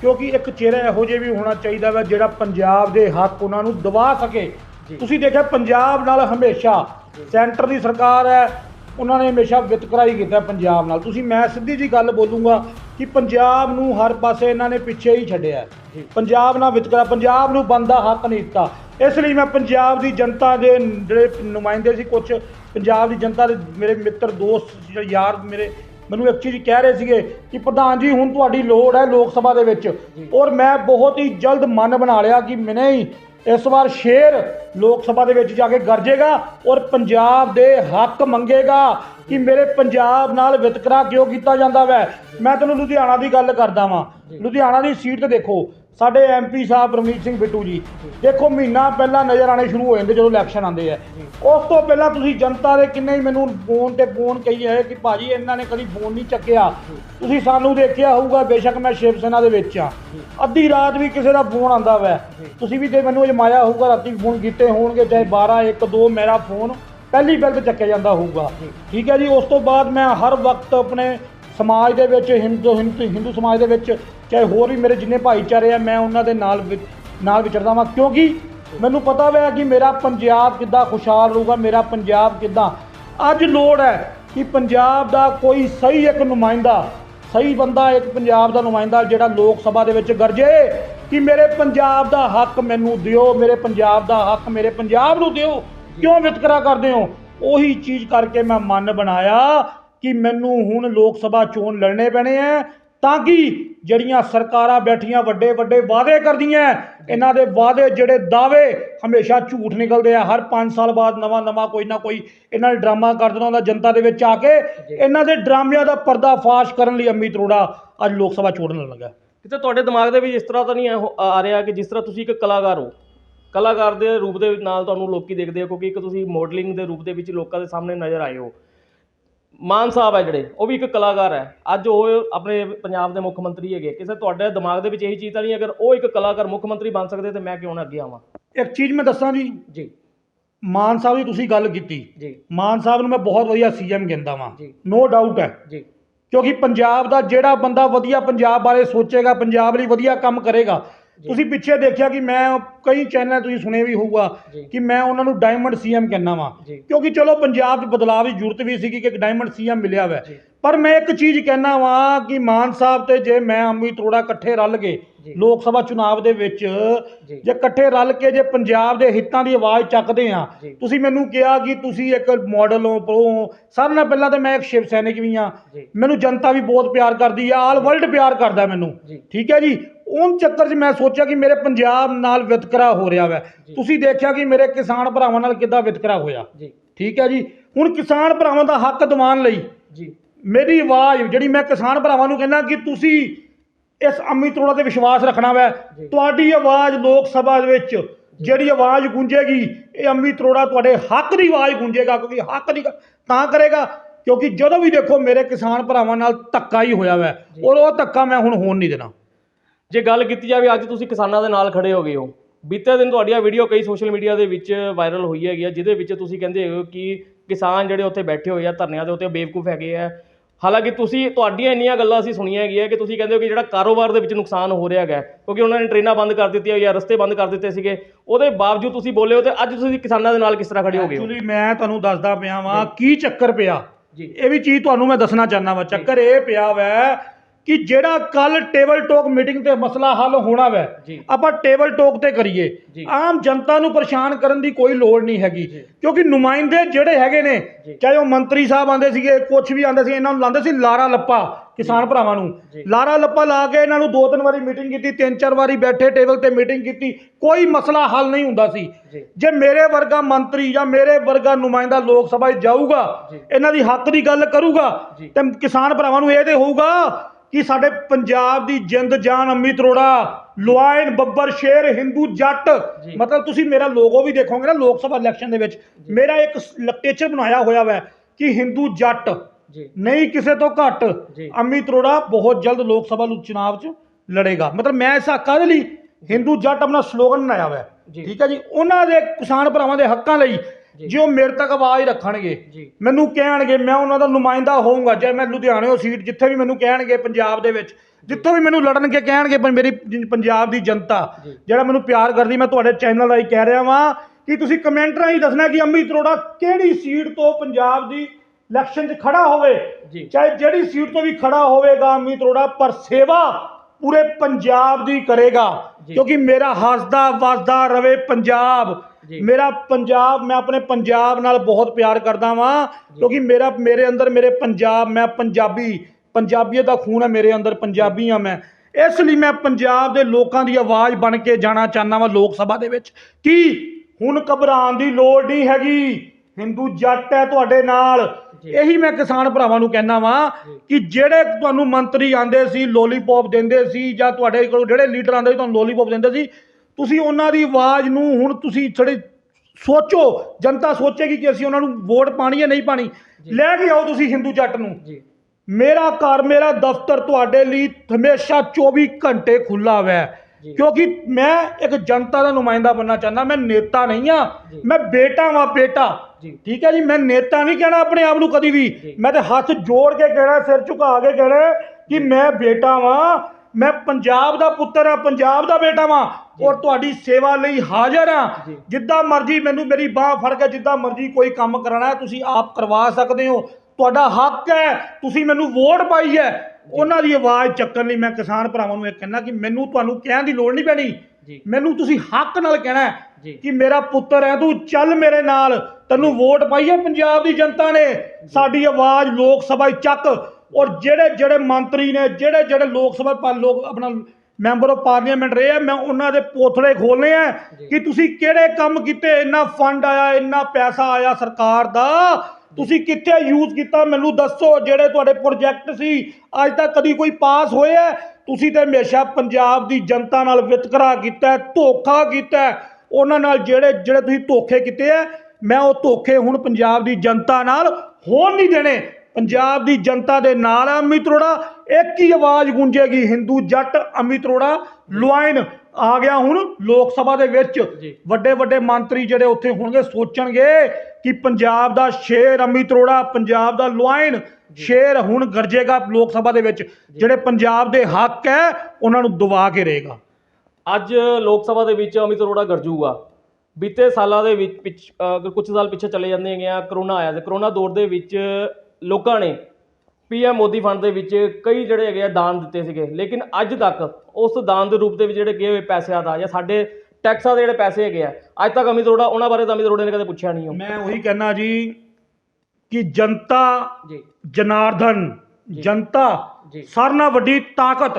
ਕਿਉਂਕਿ ਇੱਕ ਚਿਹਰਾ ਇਹੋ ਜਿਹਾ ਵੀ ਹੋਣਾ ਚਾਹੀਦਾ ਵਾ ਜਿਹੜਾ ਪੰਜਾਬ ਦੇ ਹੱਕ ਉਹਨਾਂ ਨੂੰ ਦਬਾ ਸਕੇ। ਤੁਸੀਂ ਦੇਖਿਆ ਪੰਜਾਬ ਨਾਲ ਹਮੇਸ਼ਾ ਸੈਂਟਰ ਦੀ ਸਰਕਾਰ ਹੈ ਉਹਨਾਂ ਨੇ ਹਮੇਸ਼ਾ ਵਿਤਕਰਾ ਹੀ ਕੀਤਾ ਪੰਜਾਬ ਨਾਲ ਤੁਸੀਂ ਮੈਂ ਸਿੱਧੀ ਜੀ ਗੱਲ ਬੋਲੂੰਗਾ ਕਿ ਪੰਜਾਬ ਨੂੰ ਹਰ ਪਾਸੇ ਇਹਨਾਂ ਨੇ ਪਿੱਛੇ ਹੀ ਛੱਡਿਆ। ਪੰਜਾਬ ਨਾਲ ਵਿਤਕਰਾ ਪੰਜਾਬ ਨੂੰ ਬੰਦਾ ਹੱਕ ਨਹੀਂ ਦਿੱਤਾ ਇਸ ਲਈ ਮੈਂ ਪੰਜਾਬ ਦੀ ਜਨਤਾ ਦੇ ਜਿਹੜੇ ਨੁਮਾਇੰਦੇ ਸੀ ਕੁਝ ਪੰਜਾਬ ਦੀ ਜਨਤਾ ਦੇ ਮੇਰੇ ਮਿੱਤਰ ਦੋਸਤ ਜਿਹੜੇ ਯਾਰ ਮੇਰੇ ਮੈਨੂੰ ਇੱਕ ਚੀਜ਼ ਕਹਿ ਰਹੇ ਸੀਗੇ ਕਿ ਪ੍ਰਧਾਨ ਜੀ ਹੁਣ ਤੁਹਾਡੀ ਲੋੜ ਹੈ ਲੋਕ ਸਭਾ ਦੇ ਵਿੱਚ। ਔਰ ਮੈਂ ਬਹੁਤ ਹੀ ਜਲਦ ਮਨ ਬਣਾ ਲਿਆ ਕਿ ਮੈਂ ਨਹੀਂ ਇਸ ਵਾਰ ਸ਼ੇਰ ਲੋਕ ਸਭਾ ਦੇ ਵਿੱਚ ਜਾ ਕੇ ਗਰਜੇਗਾ ਔਰ ਪੰਜਾਬ ਦੇ ਹੱਕ ਮੰਗੇਗਾ ਕਿ ਮੇਰੇ ਪੰਜਾਬ ਨਾਲ ਵਿਤਕਰਾ ਕਿਉਂ ਕੀਤਾ ਜਾਂਦਾ ਵੈ ਮੈਂ ਤੁਹਾਨੂੰ ਲੁਧਿਆਣਾ ਦੀ ਗੱਲ ਕਰਦਾ ਵਾਂ। ਲੁਧਿਆਣਾ ਦੀ ਸੀਟ ਤੇ ਦੇਖੋ ਸਾਡੇ ਐਮਪੀ ਸਾਹਿਬ ਰਮਨੀਤ ਸਿੰਘ ਬਿੱਟੂ ਜੀ, ਦੇਖੋ ਮਹੀਨਾ ਪਹਿਲਾਂ ਨਜ਼ਰ ਆਣੇ ਸ਼ੁਰੂ ਹੋ ਜਾਂਦੇ ਜਦੋਂ ਇਲੈਕਸ਼ਨ ਆਉਂਦੇ ਆ। ਉਸ ਤੋਂ ਪਹਿਲਾਂ ਤੁਸੀਂ ਜਨਤਾ ਦੇ ਕਿੰਨੇ ਹੀ ਮੈਨੂੰ ਫੋਨ ਤੇ ਫੋਨ ਕਹੀ ਹੈ ਕਿ ਭਾਜੀ ਇਹਨਾਂ ਨੇ ਕਦੀ ਫੋਨ ਨਹੀਂ ਚੱਕਿਆ। ਤੁਸੀਂ ਸਾਨੂੰ ਦੇਖਿਆ ਹੋਊਗਾ, ਬੇਸ਼ੱਕ ਮੈਂ ਸ਼ਿਵ ਸੈਨਾ ਦੇ ਵਿੱਚ ਆ। ਅੱਧੀ ਰਾਤ ਵੀ ਕਿਸੇ ਦਾ ਫੋਨ ਆਂਦਾ ਵੈ। ਤੁਸੀਂ ਵੀ ਤੇ ਮੈਨੂੰ ਅਜਮਾਇਆ ਹੋਊਗਾ, ਰਾਤੀ ਫੋਨ ਕੀਤੇ ਹੋਣਗੇ, ਚਾਹੇ 12 1 2 ਮੇਰਾ ਫੋਨ ਪਹਿਲੀ ਬੈਲ ਤੇ ਚੱਕਿਆ ਜਾਂਦਾ ਹੋਊਗਾ। ਠੀਕ ਹੈ ਜੀ, ਉਸ ਤੋਂ ਬਾਅਦ ਮੈਂ ਹਰ ਵਕਤ ਆਪਣੇ ਸਮਾਜ ਦੇ ਵਿੱਚ, ਹਿੰਦੂ ਹਿੰਦੂ ਹਿੰਦੂ ਸਮਾਜ ਦੇ ਵਿੱਚ ਚਾਹੇ ਹੋਰ ਵੀ ਮੇਰੇ ਜਿੰਨੇ ਭਾਈਚਾਰੇ ਆ, ਮੈਂ ਉਹਨਾਂ ਦੇ ਨਾਲ ਵਿ- ਨਾਲ ਵਿਚਰਦਾ ਵਾਂ। ਕਿਉਂਕਿ ਮੈਨੂੰ ਪਤਾ ਵੈ ਕਿ ਮੇਰਾ ਪੰਜਾਬ ਕਿੱਦਾਂ ਖੁਸ਼ਹਾਲ ਰਹੂਗਾ, ਮੇਰਾ ਪੰਜਾਬ ਕਿੱਦਾਂ। ਅੱਜ ਲੋੜ ਹੈ ਕਿ ਪੰਜਾਬ ਦਾ ਕੋਈ ਸਹੀ ਇੱਕ ਨੁਮਾਇੰਦਾ, ਸਹੀ ਬੰਦਾ ਇੱਕ ਪੰਜਾਬ ਦਾ ਨੁਮਾਇੰਦਾ ਜਿਹੜਾ ਲੋਕ ਸਭਾ ਦੇ ਵਿੱਚ ਗਰਜੇ, ਕਿ ਮੇਰੇ ਪੰਜਾਬ ਦਾ ਹੱਕ ਮੈਨੂੰ ਦਿਓ, ਮੇਰੇ ਪੰਜਾਬ ਦਾ ਹੱਕ ਮੇਰੇ ਪੰਜਾਬ ਨੂੰ ਦਿਓ। ਕਿਉਂ ਵਿਤਕਰਾ ਕਰਦੇ ਹੋ? ਉਹੀ ਚੀਜ਼ ਕਰਕੇ ਮੈਂ ਮਨ ਬਣਾਇਆ ਕਿ ਮੈਨੂੰ ਹੁਣ ਲੋਕ ਸਭਾ ਚੋਣ ਲੜਨੇ ਪੈਣੇ ਆ ਤਾਂ ਕਿ ਜਿਹੜੀਆਂ ਸਰਕਾਰਾਂ ਬੈਠੀਆਂ ਵੱਡੇ ਵੱਡੇ ਵਾਅਦੇ ਕਰਦੀਆਂ ਇਹਨਾਂ ਦੇ ਵਾਅਦੇ ਜਿਹੜੇ ਦਾਅਵੇ ਹਮੇਸ਼ਾ ਝੂਠ ਨਿਕਲਦੇ ਆ। ਹਰ 5 ਸਾਲ ਬਾਅਦ ਨਵਾਂ ਨਵਾਂ ਕੋਈ ਨਾ ਕੋਈ ਇਹਨਾਂ ਨੇ ਡਰਾਮਾ ਕਰ ਦੇਣਾ ਹੁੰਦਾ ਜਨਤਾ ਦੇ ਵਿੱਚ ਆ ਕੇ ਇਹਨਾਂ ਦੇ ਡਰਾਮਿਆਂ ਦਾ ਪਰਦਾਫਾਸ਼ ਕਰਨ ਲਈ ਅਮਿਤ ਅਰੋੜਾ ਅੱਜ ਲੋਕ ਸਭਾ ਲੜਨ ਲੱਗਾ। ਕਿਤੇ ਤੁਹਾਡੇ ਦਿਮਾਗ ਦੇ ਵਿੱਚ ਇਸ ਤਰ੍ਹਾਂ ਤਾਂ ਨਹੀਂ ਆ ਰਿਹਾ ਕਿ ਜਿਸ ਤਰ੍ਹਾਂ ਤੁਸੀਂ ਇੱਕ ਕਲਾਕਾਰ ਹੋ? ਕਲਾਕਾਰ ਦੇ ਰੂਪ ਦੇ ਨਾਲ ਤੁਹਾਨੂੰ ਲੋਕੀ ਦੇਖਦੇ ਆ ਕਿਉਂਕਿ ਇੱਕ ਤੁਸੀਂ ਮਾਡਲਿੰਗ ਦੇ ਰੂਪ ਦੇ ਵਿੱਚ ਲੋਕਾਂ ਦੇ ਸਾਹਮਣੇ ਨਜ਼ਰ ਆਏ ਹੋ। ਮਾਨ ਸਾਹਿਬ ਹੈ ਜਿਹੜੇ ਉਹ ਵੀ ਇੱਕ ਕਲਾਕਾਰ ਹੈ। ਅੱਜ ਉਹ ਆਪਣੇ ਪੰਜਾਬ ਦੇ ਮੁੱਖ ਮੰਤਰੀ ਹੈਗੇ। ਕਿਸੇ ਤੁਹਾਡੇ ਦਿਮਾਗ ਦੇ ਵਿੱਚ ਇਹੀ ਚੀਜ਼ ਤਾਂ ਨਹੀਂ ਅਗਰ ਉਹ ਇੱਕ ਕਲਾਕਾਰ ਮੁੱਖ ਮੰਤਰੀ ਬਣ ਸਕਦੇ ਤੇ ਮੈਂ ਕਿਉਂ ਨਾ ਅੱਗੇ ਆਵਾਂ? ਇੱਕ ਚੀਜ਼ ਮੈਂ ਦੱਸਾਂ ਜੀ। ਜੀ। ਮਾਨ ਸਾਹਿਬ ਦੀ ਤੁਸੀਂ ਗੱਲ ਕੀਤੀ। ਜੀ। ਮਾਨ ਸਾਹਿਬ ਨੂੰ ਮੈਂ ਬਹੁਤ ਵਧੀਆ ਸੀਐਮ ਕਹਿੰਦਾ ਵਾਂ। ਜੀ। ਨੋ ਡਾਊਟ ਹੈ। ਜੀ। ਕਿਉਂਕਿ ਪੰਜਾਬ ਦਾ ਜਿਹੜਾ ਬੰਦਾ ਵਧੀਆ ਪੰਜਾਬ ਬਾਰੇ ਸੋਚੇਗਾ ਪੰਜਾਬ ਲਈ ਵਧੀਆ ਕੰਮ ਕਰੇਗਾ ਤੁਸੀਂ ਪਿੱਛੇ ਦੇਖਿਆ ਕਿ ਮੈਂ ਕਈ ਚੈਨਲ ਤੁਸੀਂ ਸੁਣੇ ਵੀ ਹੋਊਗਾ। ਕਿ ਮੈਂ ਉਹਨਾਂ ਨੂੰ ਡਾਇਮੰਡ ਸੀਐਮ ਕਹਿੰਦਾ ਵਾਂ। ਕਿਉਂਕਿ ਚਲੋ ਪੰਜਾਬ 'ਚ ਬਦਲਾਅ ਦੀ ਜ਼ਰੂਰਤ ਵੀ ਸੀਗੀ ਕਿ ਇੱਕ ਡਾਇਮੰਡ ਸੀਐਮ ਮਿਲਿਆ ਵੈ ਜੀ। ਪਰ ਮੈਂ ਇੱਕ ਚੀਜ਼ ਕਹਿਣਾ ਵਾਂ ਕਿ ਮਾਨ ਸਾਹਿਬ ਤੇ ਜੇ ਮੈਂ ਅੰਮ੍ਰਿਤ ਅਰੋੜਾ ਇਕੱਠੇ ਰਲ ਗਏ। ਲੋਕ ਸਭਾ ਚੁਣਾਵ ਦੇ ਵਿੱਚ ਜੀ। ਇਕੱਠੇ ਰਲ ਕੇ ਜੇ ਪੰਜਾਬ ਦੇ ਹਿੱਤਾਂ ਦੀ ਆਵਾਜ਼ ਚੱਕਦੇ ਆ। ਤੁਸੀਂ ਮੈਨੂੰ ਕਿਹਾ ਕਿ ਤੁਸੀਂ ਇੱਕ ਮਾਡਲ ਹੋ ਪ੍ਰੋ ਹੋ ਸਾਰਿਆਂ ਨਾਲ ਪਹਿਲਾਂ ਤਾਂ ਮੈਂ ਇੱਕ ਸ਼ਿਵ ਸੈਨਿਕ ਵੀ ਆ। ਮੈਨੂੰ ਜਨਤਾ ਵੀ ਬਹੁਤ ਪਿਆਰ ਕਰਦੀ ਆ ਆਲ ਵਰਲਡ ਪਿਆਰ ਕਰਦਾ ਮੈਨੂੰ। ਠੀਕ ਹੈ ਜੀ ਉਹਨ ਚੱਕਰ 'ਚ ਮੈਂ ਸੋਚਿਆ ਕਿ ਮੇਰੇ ਪੰਜਾਬ ਨਾਲ ਵਿਤਕਰਾ ਹੋ ਰਿਹਾ ਵੈ। ਤੁਸੀਂ ਦੇਖਿਆ ਕਿ ਮੇਰੇ ਕਿਸਾਨ ਭਰਾਵਾਂ ਨਾਲ ਕਿੱਦਾਂ ਵਿਤਕਰਾ ਹੋਇਆ? ਜੀ। ਠੀਕ ਹੈ ਜੀ। ਹੁਣ ਕਿਸਾਨ ਭਰਾਵਾਂ ਦਾ ਹੱਕ ਦਿਵਾਉਣ ਲਈ ਜੀ। ਮੇਰੀ ਆਵਾਜ਼ ਜਿਹੜੀ ਮੈਂ ਕਿਸਾਨ ਭਰਾਵਾਂ ਨੂੰ ਕਹਿੰਦਾ ਕਿ ਤੁਸੀਂ ਇਸ ਅੰਮ੍ਰਿਤ ਅਰੋੜਾ ਤੇ ਵਿਸ਼ਵਾਸ ਰੱਖਣਾ ਵੈ। ਤੁਹਾਡੀ ਆਵਾਜ਼ ਲੋਕ ਸਭਾ ਦੇ ਵਿੱਚ ਜਿਹੜੀ ਆਵਾਜ਼ ਗੂੰਜੇਗੀ ਇਹ ਅੰਮ੍ਰਿਤ ਅਰੋੜਾ ਤੁਹਾਡੇ ਹੱਕ ਦੀ ਆਵਾਜ਼ ਗੂੰਜੇਗਾ ਕਿਉਂਕਿ ਹੱਕ ਦੀ ਤਾਂ ਕਰੇਗਾ ਕਿਉਂਕਿ ਜਦੋਂ ਵੀ ਦੇਖੋ ਮੇਰੇ ਕਿਸਾਨ ਭਰਾਵਾਂ ਨਾਲ ਧੱਕਾ ਹੀ ਹੋਇਆ ਵੈ। ਔਰ ਉਹ ਧੱਕਾ ਮੈਂ ਹੁਣ ਹੋਣ ਨਹੀਂ ਦੇਣਾ। ਜੇ ਗੱਲ ਕੀਤੀ ਜਾਵੇ ਅੱਜ ਤੁਸੀਂ ਕਿਸਾਨਾਂ ਦੇ ਨਾਲ ਖੜੇ ਹੋ ਗਏ ਹੋ। ਬੀਤੇ ਦਿਨ ਤੁਹਾਡੀਆਂ ਵੀਡੀਓ ਕਈ ਸੋਸ਼ਲ ਮੀਡੀਆ ਦੇ ਵਿੱਚ ਵਾਇਰਲ ਹੋਈ ਹੈਗੀ ਆ ਜਿਹਦੇ ਵਿੱਚ ਤੁਸੀਂ ਕਹਿੰਦੇ ਹੋ ਕਿ ਕਿਸਾਨ ਜਿਹੜੇ ਉੱਥੇ ਬੈਠੇ ਹੋਏ ਆ ਧਰਨਿਆਂ ਦੇ ਉੱਤੇ ਬੇਵਕੂਫ ਹੈਗੇ ਆ। ਹਾਲਾਂਕਿ ਤੁਸੀਂ ਤੁਹਾਡੀਆਂ ਇੰਨੀਆਂ ਗੱਲਾਂ ਅਸੀਂ ਸੁਣੀਆਂ ਹੈਗੀਆਂ ਕਿ ਤੁਸੀਂ ਕਹਿੰਦੇ ਹੋ ਕਿ ਜਿਹੜਾ ਕਾਰੋਬਾਰ ਦੇ ਵਿੱਚ ਨੁਕਸਾਨ ਹੋ ਰਿਹਾ ਹੈਗਾ ਕਿਉਂਕਿ ਉਹਨਾਂ ਨੇ ਟ੍ਰੇਨਾਂ ਬੰਦ ਕਰ ਦਿੱਤੀਆਂ ਜਾਂ ਰਸਤੇ ਬੰਦ ਕਰ ਦਿੱਤੇ ਸੀਗੇ ਉਹਦੇ ਬਾਵਜੂਦ ਤੁਸੀਂ ਬੋਲੇ ਹੋ ਤੇ ਅੱਜ ਤੁਸੀਂ ਕਿਸਾਨਾਂ ਦੇ ਨਾਲ ਕਿਸ ਤਰ੍ਹਾਂ ਖੜੇ ਹੋ ਗਏ ਹੋ? ਐਕਚੁਅਲੀ ਮੈਂ ਤੁਹਾਨੂੰ ਦੱਸਦਾ ਪਿਆ ਵਾਂ ਕੀ ਚੱਕਰ ਪਿਆ। ਜੀ। ਇਹ ਵੀ ਚੀਜ਼ ਤੁਹਾਨੂੰ ਮੈਂ ਦੱਸਣਾ ਚਾਹੁੰਦਾ ਵਾਂ ਚੱਕਰ ਇਹ ਪਿਆ ਵੈ ਕਿ ਜਿਹੜਾ ਕੱਲ ਟੇਬਲ ਟਾਕ ਮੀਟਿੰਗ ਤੇ ਮਸਲਾ ਹੱਲ ਹੋਣਾ ਵੈ ਆਪਾਂ ਟੇਬਲ ਟਾਕ ਤੇ ਕਰੀਏ। ਆਮ ਜਨਤਾ ਨੂੰ ਪਰੇਸ਼ਾਨ ਕਰਨ ਦੀ ਕੋਈ ਲੋੜ ਨਹੀਂ ਹੈਗੀ। ਕਿਉਂਕਿ ਨੁਮਾਇੰਦੇ ਜਿਹੜੇ ਹੈਗੇ ਨੇ। ਚਾਹੇ ਉਹ ਮੰਤਰੀ ਸਾਹਿਬ ਆਂਦੇ ਸੀਗੇ ਕੁਝ ਵੀ ਆਂਦੇ ਸੀ ਇਹਨਾਂ ਨੂੰ ਲਾਉਂਦੇ ਸੀ ਲਾਰਾ ਲੱਪਾ ਕਿਸਾਨ ਭਰਾਵਾਂ ਨੂੰ। ਲਾਰਾ ਲੱਪਾ ਲਾ ਕੇ ਇਹਨਾਂ ਨੂੰ ਦੋ ਤਿੰਨ ਵਾਰੀ ਮੀਟਿੰਗ ਕੀਤੀ ਤਿੰਨ ਚਾਰ ਵਾਰੀ ਬੈਠੇ ਟੇਬਲ ਤੇ ਮੀਟਿੰਗ ਕੀਤੀ ਕੋਈ ਮਸਲਾ ਹੱਲ ਨਹੀਂ ਹੁੰਦਾ ਸੀ ਜੀ ਮੇਰੇ ਵਰਗਾ ਮੰਤਰੀ ਜਾਂ ਮੇਰੇ ਵਰਗਾ ਨੁਮਾਇੰਦਾ ਲੋਕ ਸਭਾ 'ਚ ਜਾਊਗਾ। ਇਹਨਾਂ ਦੀ ਹੱਕ ਦੀ ਗੱਲ ਕਰੂਗਾ। ਤੇ ਕਿਸਾਨ ਭਰਾਵਾਂ ਨੂੰ ਇਹ ਤੇ ਹੋਊਗਾ ਕਿ ਸਾਡੇ ਪੰਜਾਬ ਦੀ ਜਿੰਦ ਜਾਨ ਅੰਮ੍ਰਿਤ ਅਰੋੜਾ ਲੁਆਇਨ ਬੱਬਰ ਸ਼ੇਰ ਹਿੰਦੂ ਜੱਟ। ਮਤਲਬ ਤੁਸੀਂ ਮੇਰਾ ਲੋਗੋ ਵੀ ਦੇਖੋਗੇ ਨਾ ਲੋਕ ਸਭਾ ਇਲੈਕਸ਼ਨ ਦੇ ਵਿੱਚ। ਮੇਰਾ ਇੱਕ ਲੈਕਚਰ ਬਣਾਇਆ ਹੋਇਆ ਵੈ ਕਿ ਹਿੰਦੂ ਜੱਟ। ਨਹੀਂ ਕਿਸੇ ਤੋਂ ਘੱਟ ਜੀ। ਅੰਮ੍ਰਿਤ ਅਰੋੜਾ ਬਹੁਤ ਜਲਦ ਲੋਕ ਸਭਾ ਨੂੰ ਚੁਣਾਵ 'ਚ ਲੜੇਗਾ। ਮਤਲਬ ਮੈਂ ਇਸ ਹੱਕਾਂ ਦੇ ਲਈ? ਹਿੰਦੂ ਜੱਟ ਆਪਣਾ ਸਲੋਗਨ ਬਣਾਇਆ ਹੋਇਆ ਜੀ। ਠੀਕ ਹੈ ਜੀ? ਉਹਨਾਂ ਦੇ ਕਿਸਾਨ ਭਰਾਵਾਂ ਦੇ ਹੱਕਾਂ ਲਈ ਜੀ। ਜੇ ਉਹ ਮੇਰੇ ਤੱਕ ਆਵਾਜ਼ ਰੱਖਣਗੇ ਜੀ ਮੈਨੂੰ ਕਹਿਣਗੇ ਮੈਂ ਉਹਨਾਂ ਦਾ ਨੁਮਾਇੰਦਾ ਹੋਊਂਗਾ ਚਾਹੇ ਮੈਂ ਲੁਧਿਆਣੇੋਂ ਸੀਟ ਜਿੱਥੇ ਵੀ ਮੈਨੂੰ ਕਹਿਣਗੇ ਪੰਜਾਬ ਦੇ ਵਿੱਚ ਜਿੱਥੋਂ ਵੀ ਮੈਨੂੰ ਲੜਨਗੇ ਕਹਿਣਗੇ ਪਰ ਮੇਰੀ ਜ- ਪੰਜਾਬ ਦੀ ਜਨਤਾ ਜੀ। ਜਿਹੜਾ ਮੈਨੂੰ ਪਿਆਰ ਕਰਦੀ ਮੈਂ ਤੁਹਾਡੇ ਚੈਨਲ ਰਾਹੀਂ ਕਹਿ ਰਿਹਾ ਵਾਂ ਕਿ ਤੁਸੀਂ ਕਮੈਂਟ ਰਾਹੀਂ ਦੱਸਣਾ ਕਿ ਅੰਮ੍ਰਿਤ ਅਰੋੜਾ ਕਿਹੜੀ ਸੀਟ ਤੋਂ ਪੰਜਾਬ ਦੀ ਇਲੈਕਸ਼ਨ 'ਚ ਖੜਾ ਹੋਵੇ ਜੀ ਚਾਹੇ ਜਿਹੜੀ ਸੀਟ ਤੋਂ ਵੀ ਖੜਾ ਹੋਵੇਗਾ ਅੰਮ੍ਰਿਤ ਅਰੋੜਾ ਪਰ ਸੇਵਾ ਪੂਰੇ ਪੰਜਾਬ ਦੀ ਕਰੇਗਾ ਜੀ। ਕਿਉਂਕਿ ਮੇਰਾ ਹੱਸਦਾ ਵਸਦਾ ਰਵੇ ਪੰਜਾਬ ਜੀ। ਮੇਰਾ ਪੰਜਾਬ ਮੈਂ ਆਪਣੇ ਪੰਜਾਬ ਨਾਲ ਬਹੁਤ ਪਿਆਰ ਕਰਦਾ ਵਾਂ ਕਿਉਂਕਿ ਮੇਰਾ ਮੇਰੇ ਅੰਦਰ ਮੇਰੇ ਪੰਜਾਬ ਮੈਂ ਪੰਜਾਬੀ ਪੰਜਾਬੀਅਤ ਦਾ ਖੂਨ ਹੈ ਮੇਰੇ ਅੰਦਰ ਪੰਜਾਬੀ ਆ ਮੈਂ। ਇਸ ਲਈ ਮੈਂ ਪੰਜਾਬ ਦੇ ਲੋਕਾਂ ਦੀ ਆਵਾਜ਼ ਬਣ ਕੇ ਜਾਣਾ ਚਾਹੁੰਦਾ ਵਾਂ ਲੋਕ ਸਭਾ ਦੇ ਵਿੱਚ। ਕਿ ਹੁਣ ਘਬਰਾਉਣ ਦੀ ਲੋੜ ਨਹੀਂ ਹੈਗੀ? ਹਿੰਦੂ ਜੱਟ ਹੈ ਤੁਹਾਡੇ ਨਾਲ। ਇਹੀ ਮੈਂ ਕਿਸਾਨ ਭਰਾਵਾਂ ਨੂੰ ਕਹਿਣਾ ਵਾਂ ਕਿ ਜਿਹੜੇ ਤੁਹਾਨੂੰ ਮੰਤਰੀ ਆਂਦੇ ਸੀ ਲੋਲੀਪੌਪ ਦਿੰਦੇ ਸੀ ਜਾਂ ਤੁਹਾਡੇ ਕੋਲ ਜਿਹੜੇ ਲੀਡਰ ਆਂਦੇ ਸੀ ਤੁਹਾਨੂੰ ਲੋਲੀਪੌਪ ਦਿੰਦੇ ਸੀ ਤੁਸੀਂ ਉਹਨਾਂ ਦੀ ਆਵਾਜ਼ ਨੂੰ ਹੁਣ ਤੁਸੀਂ ਥੋੜੇ ਸੋਚੋ ਜਨਤਾ ਸੋਚੇਗੀ ਕਿ ਅਸੀਂ ਉਹਨਾਂ ਨੂੰ ਵੋਟ ਪਾਣੀ ਹੈ ਨਹੀਂ ਪਾਣੀ। ਲੈ ਕੇ ਆਓ ਤੁਸੀਂ ਹਿੰਦੂ ਜੱਟ ਨੂੰ। ਜੀ। ਮੇਰਾ ਘਰ ਮੇਰਾ ਦਫ਼ਤਰ ਤੁਹਾਡੇ ਲਈ ਹਮੇਸ਼ਾ 24 ਘੰਟੇ ਖੁੱਲਾ ਹੋਇਆ। ਕਿਉਂਕਿ ਮੈਂ ਇੱਕ ਜਨਤਾ ਦਾ ਨੁਮਾਇੰਦਾ ਬਣਨਾ ਚਾਹੁੰਦਾ ਮੈਂ ਨੇਤਾ ਨਹੀਂ ਆ। ਮੈਂ ਬੇਟਾ ਵਾਂ ਬੇਟਾ। ਠੀਕ ਹੈ ਜੀ? ਮੈਂ ਨੇਤਾ ਨਹੀਂ ਕਹਿਣਾ ਆਪਣੇ ਆਪ ਨੂੰ ਕਦੀ ਵੀ। ਮੈਂ ਤੇ ਹੱਥ ਜੋੜ ਕੇ ਕਹਿਣਾ ਸਿਰ ਝੁਕਾ ਕੇ ਕਹਿਣਾ ਕਿ ਮੈਂ ਬੇਟਾ ਵਾਂ। ਮੈਂ ਪੰਜਾਬ ਦਾ ਪੁੱਤਰ ਆ ਪੰਜਾਬ ਦਾ ਬੇਟਾ ਵਾਂ ਔਰ ਤੁਹਾਡੀ ਸੇਵਾ ਲਈ ਹਾਜ਼ਰ ਆ। ਜਿੱਦਾਂ ਮਰਜ਼ੀ ਮੈਨੂੰ ਮੇਰੀ ਬਾਹ ਫੜ ਕੇ ਜਿੱਦਾਂ ਮਰਜ਼ੀ ਕੋਈ ਕੰਮ ਕਰਾਣਾ ਤੁਸੀਂ ਆਪ ਕਰਵਾ ਸਕਦੇ ਹੋ। ਤੁਹਾਡਾ ਹੱਕ ਹੈ ਤੁਸੀਂ ਮੈਨੂੰ ਵੋਟ ਪਾਈ ਹੈ। ਉਹਨਾਂ ਦੀ ਆਵਾਜ਼ ਚੱਕਣ ਲਈ ਮੈਂ ਕਿਸਾਨ ਭਰਾਵਾਂ ਨੂੰ ਇਹ ਕਹਿਣਾ ਕਿ ਮੈਨੂੰ ਤੁਹਾਨੂੰ ਕਹਿਣ ਦੀ ਲੋੜ ਨਹੀਂ ਪੈਣੀ। ਮੈਨੂੰ ਤੁਸੀਂ ਹੱਕ ਨਾਲ ਕਹਿਣਾ ਕਿ ਮੇਰਾ ਪੁੱਤਰ ਹੈ ਤੂੰ ਚੱਲ ਮੇਰੇ ਨਾਲ। ਤੈਨੂੰ ਵੋਟ ਪਾਈ ਹੈ ਪੰਜਾਬ ਦੀ ਜਨਤਾ ਨੇ। ਸਾਡੀ ਆਵਾਜ਼ ਲੋਕ ਸਭਾ ਚੱਕ। ਔਰ ਜਿਹੜੇ ਜਿਹੜੇ ਮੰਤਰੀ ਨੇ ਜਿਹੜੇ ਜਿਹੜੇ ਲੋਕ ਸਭਾ ਲੋਕ ਆਪਣਾ ਮੈਂਬਰ ਆਫ ਪਾਰਲੀਮੈਂਟ ਰਹੇ ਆ ਮੈਂ ਉਹਨਾਂ ਦੇ ਪੋਥੜੇ ਖੋਲਨੇ ਆ। ਕਿ ਤੁਸੀਂ ਕਿਹੜੇ ਕੰਮ ਕੀਤੇ ਇੰਨਾ ਫੰਡ ਆਇਆ ਇੰਨਾ ਪੈਸਾ ਆਇਆ ਸਰਕਾਰ ਦਾ ਤੁਸੀਂ ਕਿੱਥੇ ਯੂਜ਼ ਕੀਤਾ ਮੈਨੂੰ ਦੱਸੋ ਜਿਹੜੇ ਤੁਹਾਡੇ ਪ੍ਰੋਜੈਕਟ ਸੀ ਅੱਜ ਤੱਕ ਕਦੀ ਕੋਈ ਪਾਸ ਹੋਏ ਹੈ ਤੁਸੀਂ ਤੇ ਹਮੇਸ਼ਾ ਪੰਜਾਬ ਦੀ ਜਨਤਾ ਨਾਲ ਵਿਤਕਰਾ ਕੀਤਾ ਧੋਖਾ ਕੀਤਾ। ਉਹਨਾਂ ਨਾਲ ਜਿਹੜੇ ਜਿਹੜੇ ਤੁਸੀਂ ਧੋਖੇ ਕੀਤੇ ਆ ਮੈਂ ਉਹ ਧੋਖੇ ਹੁਣ ਪੰਜਾਬ ਦੀ ਜਨਤਾ ਨਾਲ ਹੋਣ ਨਹੀਂ ਦੇਣੇ ਪੰਜਾਬ ਦੀ ਜਨਤਾ ਦੇ ਨਾਲ ਹੈ ਅਮਿਤ ਅਰੋੜਾ। ਇੱਕ ਹੀ ਆਵਾਜ਼ ਗੂੰਜੇਗੀ ਹਿੰਦੂ ਜੱਟ ਅਮਿਤ ਅਰੋੜਾ। ਲੁਆਇਨ ਆ ਗਿਆ ਹੁਣ ਲੋਕ ਸਭਾ ਦੇ ਵਿੱਚ। ਵੱਡੇ ਵੱਡੇ ਮੰਤਰੀ ਜਿਹੜੇ ਉੱਥੇ ਹੋਣਗੇ ਸੋਚਣਗੇ ਕਿ ਪੰਜਾਬ ਦਾ ਸ਼ੇਰ ਅਮਿਤ ਅਰੋੜਾ ਪੰਜਾਬ ਦਾ ਲੁਆਇਨ ਸ਼ੇਰ ਹੁਣ ਗਰਜੇਗਾ ਲੋਕ ਸਭਾ ਦੇ ਵਿੱਚ। ਜਿਹੜੇ ਪੰਜਾਬ ਦੇ ਹੱਕ ਹੈ ਉਹਨਾਂ ਨੂੰ ਦਬਾ ਕੇ ਰਹੇਗਾ। ਅੱਜ ਲੋਕ ਸਭਾ ਦੇ ਵਿੱਚ ਅਮਿਤ ਅਰੋੜਾ ਗਰਜੂਗਾ। ਬੀਤੇ ਸਾਲਾਂ ਦੇ ਵਿੱਚ ਕੁਝ ਸਾਲ ਪਿੱਛੇ ਚਲੇ ਜਾਂਦੇ ਹੈਗੇ ਆ ਕਰੋਨਾ ਆਇਆ ਸੀ ਕਰੋਨਾ ਦੌਰ ਦੇ ਵਿੱਚ ਲੋਕਾਂ ਨੇ ਪੀਐਮ ਮੋਦੀ ਫੰਡ ਦੇ ਵਿੱਚ ਕਈ ਜਿਹੜੇ ਹੈਗੇ ਆ ਦਾਨ ਦਿੱਤੇ ਸੀਗੇ। ਲੇਕਿਨ ਅੱਜ ਤੱਕ ਉਸ ਦਾਨ ਦੇ ਰੂਪ ਦੇ ਵਿੱਚ ਜਿਹੜੇ ਗਏ ਹੋਏ ਪੈਸਿਆਂ ਦਾ ਜਾਂ ਸਾਡੇ ਟੈਕਸਾਂ ਦੇ ਜਿਹੜੇ ਪੈਸੇ ਹੈਗੇ ਆ ਅੱਜ ਤੱਕ ਅਮਿਤ ਅਰੋੜਾ ਉਹਨਾਂ ਬਾਰੇ ਤਾਂ ਅਮਿਤ ਅਰੋੜਾ ਨੇ ਕਦੇ ਪੁੱਛਿਆ ਨਹੀਂ ਮੈਂ ਉਹੀ ਕਹਿਣਾ ਜੀ ਕਿ ਜਨਤਾ ਜੀ। ਜਨਾਰਦਨ। ਜਨਤਾ ਨਾਲੋਂ ਵੱਡੀ ਤਾਕਤ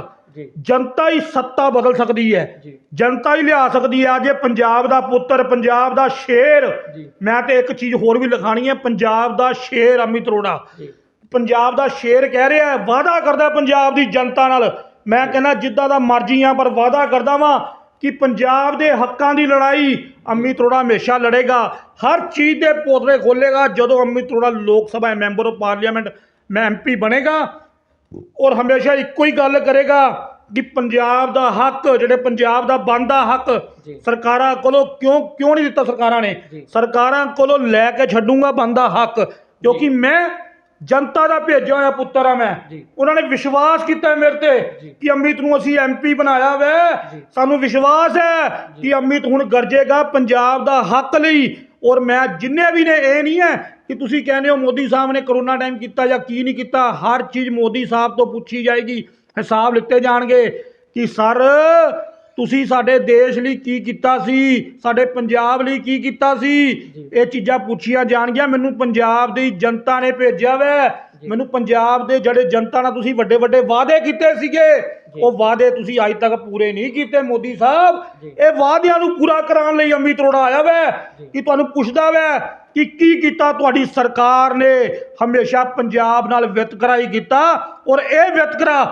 ਜਨਤਾ ਹੀ ਸੱਤਾ ਬਦਲ ਸਕਦੀ ਹੈ। ਜੀ। ਜਨਤਾ ਹੀ ਲਿਆ ਸਕਦੀ ਹੈ। ਇਹ ਪੰਜਾਬ ਦਾ ਪੁੱਤਰ ਪੰਜਾਬ ਦਾ ਸ਼ੇਰ। ਜੀ। ਮੈਂ ਤੇ ਇੱਕ ਚੀਜ਼ ਹੋਰ ਵੀ ਲਿਖਾਣੀ ਹੈ। ਪੰਜਾਬ ਦਾ ਸ਼ੇਰ ਅਮਿਤ ਅਰੋੜਾ। ਜੀ। ਪੰਜਾਬ ਦਾ ਸ਼ੇਰ ਕਹਿ ਰਿਹਾ ਹੈ ਵਾਅਦਾ ਕਰਦਾ ਪੰਜਾਬ ਦੀ ਜਨਤਾ ਨਾਲ। ਮੈਂ ਕਹਿੰਦਾ ਜਿੱਦਾਂ ਦਾ ਮਰਜ਼ੀ ਆ ਪਰ ਵਾਅਦਾ ਕਰਦਾ ਵਾਂ ਕਿ ਪੰਜਾਬ ਦੇ ਹੱਕਾਂ ਦੀ ਲੜਾਈ ਅਮਿਤ ਅਰੋੜਾ ਹਮੇਸ਼ਾ ਲੜੇਗਾ। ਹਰ ਚੀਜ਼ ਦੇ ਪੋਤਰੇ ਖੋਲੇਗਾ ਜਦੋਂ Amit Arora Lok Sabha member of parliament ਮੈਂ ਐਮਪੀ ਬਣੇਗਾ। ਔਰ ਹਮੇਸ਼ਾ ਇੱਕੋ ਹੀ ਗੱਲ ਕਰੇਗਾ ਕਿ ਪੰਜਾਬ ਦਾ ਹੱਕ ਜਿਹੜੇ ਪੰਜਾਬ ਦਾ ਬਣਦਾ ਹੱਕ। ਸਰਕਾਰਾਂ ਕੋਲੋਂ ਕਿਉਂ ਕਿਉਂ ਨਹੀਂ ਦਿੱਤਾ ਸਰਕਾਰਾਂ ਨੇ। ਸਰਕਾਰਾਂ ਕੋਲੋਂ ਲੈ ਕੇ ਛੱਡੂਗਾ ਬਣਦਾ ਹੱਕ ਕਿਉਂਕਿ ਮੈਂ ਜਨਤਾ ਦਾ ਭੇਜਿਆ ਹੋਇਆ ਪੁੱਤਰ ਆ ਮੈਂ। ਉਹਨਾਂ ਨੇ ਵਿਸ਼ਵਾਸ ਕੀਤਾ ਮੇਰੇ ਤੇ। ਕਿ ਅਮਿਤ ਨੂੰ ਅਸੀਂ ਐਮਪੀ ਬਣਾਇਆ ਵੈ। ਸਾਨੂੰ ਵਿਸ਼ਵਾਸ ਹੈ ਕਿ ਅਮਿਤ ਹੁਣ ਗਰਜੇਗਾ ਪੰਜਾਬ ਦਾ ਹੱਕ ਲਈ ਔਰ ਮੈਂ ਜਿੰਨੇ ਵੀ ਨੇ ਇਹ ਨਹੀਂ ਹੈ ਕਿ ਤੁਸੀਂ ਕਹਿੰਦੇ ਹੋ ਮੋਦੀ ਸਾਹਿਬ ਨੇ ਕਰੋਨਾ ਟਾਈਮ ਕੀਤਾ ਜਾਂ ਕੀ ਨਹੀਂ ਕੀਤਾ ਹਰ ਚੀਜ਼ ਮੋਦੀ ਸਾਹਿਬ ਤੋਂ ਪੁੱਛੀ ਜਾਏਗੀ ਹਿਸਾਬ ਲਿੱਤੇ ਜਾਣਗੇ ਕਿ ਸਰ ਤੁਸੀਂ ਸਾਡੇ ਦੇਸ਼ ਲਈ ਕੀ ਕੀਤਾ ਸੀ ਸਾਡੇ ਪੰਜਾਬ ਲਈ ਕੀ ਕੀਤਾ ਸੀ। ਇਹ ਚੀਜ਼ਾਂ ਪੁੱਛੀਆਂ ਜਾਣਗੀਆਂ ਮੈਨੂੰ ਪੰਜਾਬ ਦੀ ਜਨਤਾ ਨੇ ਭੇਜਿਆ ਵੈ। ਮੈਨੂੰ ਪੰਜਾਬ ਦੇ ਜਿਹੜੇ ਜਨਤਾ ਨਾਲ ਤੁਸੀਂ ਵੱਡੇ ਵੱਡੇ ਵਾਅਦੇ ਕੀਤੇ ਸੀਗੇ। ਉਹ ਵਾਅਦੇ ਤੁਸੀਂ ਅੱਜ ਤੱਕ ਪੂਰੇ ਨਹੀਂ ਕੀਤੇ ਮੋਦੀ ਸਾਹਿਬ। ਇਹ ਵਾਅਦਿਆਂ ਨੂੰ ਪੂਰਾ ਕਰਾਉਣ ਲਈ ਅਮਿਤ ਅਰੋੜਾ ਆਇਆ ਵੈ। ਕਿ ਤੁਹਾਨੂੰ ਪੁੱਛਦਾ ਵੈ ਕਿ ਕੀ ਕੀਤਾ ਤੁਹਾਡੀ ਸਰਕਾਰ ਨੇ ਹਮੇਸ਼ਾ ਪੰਜਾਬ ਨਾਲ ਵਿਤਕਰਾ ਹੀ ਕੀਤਾ ਔਰ ਇਹ ਵਿਤਕਰਾ